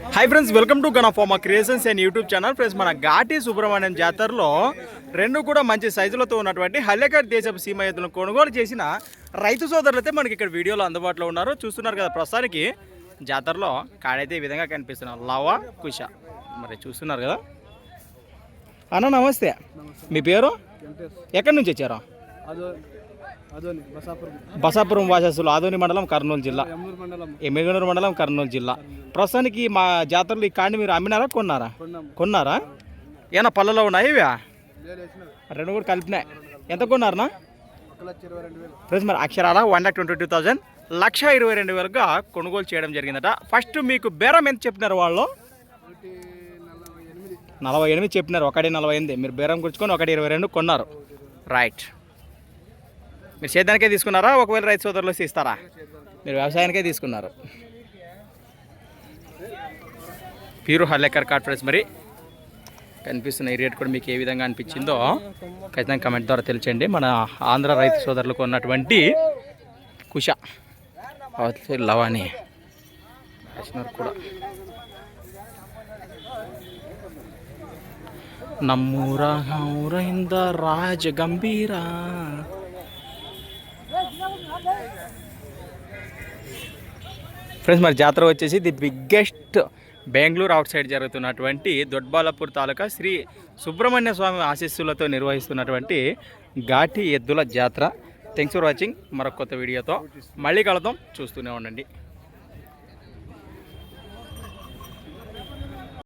Hi friends welcome to గణఫార్మా creations and YouTube channel friends మన ఘాటి సుబ్రహ్మణ్యం జాతరలో రెండు కూడా మంచి సైజులతో ఉన్నటువంటి హల్లెకర్ దేశపు సీమ ఎద్దులను కొనుగోలు చేసిన రైతు సోదరులు అయితే మనకి ఇక్కడ వీడియోలో అందుబాటులో ఉన్నారు. చూస్తున్నారు కదా ప్రస్తుతానికి జాతరలో కాడైతే ఈ విధంగా కనిపిస్తున్నారు లవ కుష. మరి చూస్తున్నారు కదా. అన్న నమస్తే. మీ పేరు? ఎక్కడి నుంచి వచ్చారు? బసాపురం. వాసస్సులు ఆదోని మండలం కర్నూలు జిల్లా. ఎమ్మిగనూరు మండలం. కర్నూలు జిల్లా. ప్రస్తుతానికి మా జాతరలో ఈ కాండి మీరు అమ్మినారా కొన్నారా? కొన్నాం. కొన్నారా? ఏమన్నా పళ్ళలో ఉన్నాయి ఇవి? రెండు కూడా కలిపినాయి. ఎంత కొన్నారనా ఫ్రెండ్స్ మరి అక్షరాల one lakh twenty two thousand లక్ష ఇరవై రెండు వేలుగా కొనుగోలు చేయడం జరిగిందట. ఫస్ట్ మీకు బేరం ఎంత చెప్పినారు వాళ్ళు? ఒకటి నలభై ఎనిమిది. నలభై ఎనిమిది చెప్పినారు ఒకటి నలభై ఎనిమిది. మీరు బేరం గుర్చుకొని ఒకటి ఇరవై రెండు కొన్నారు. రైట్. మీరు సేద్యానికే తీసుకున్నారా? ఒకవేళ రైతు సోదరులు ఇస్తారా? మీరు వ్యవసాయానికే తీసుకున్నారు. పీరు హల్లెక్కర్ కార్డ్ ఫ్రెండ్స్ మరి కనిపిస్తున్న ఈ రేట్ కూడా మీకు ఏ విధంగా అనిపించిందో ఖచ్చితంగా కమెంట్ ద్వారా తెలియచండి మన ఆంధ్ర రైతు సోదరులకు ఉన్నటువంటి కుష లవాణి కూడా. నమ్మూరా రాజ గంభీరా ఫ్రెండ్స్ మరి జాతర వచ్చేసి the biggest Bengaluru outside జరుగుతున్నటువంటి దొడ్బాలపూర్ తాలూకా శ్రీ సుబ్రహ్మణ్య స్వామి ఆశీస్సులతో నిర్వహిస్తున్నటువంటి ఘాటి ఎద్దుల జాతర. థ్యాంక్స్ ఫర్ వాచింగ్ మరొక కొత్త వీడియోతో మళ్ళీ కలుద్దాం. చూస్తూనే ఉండండి.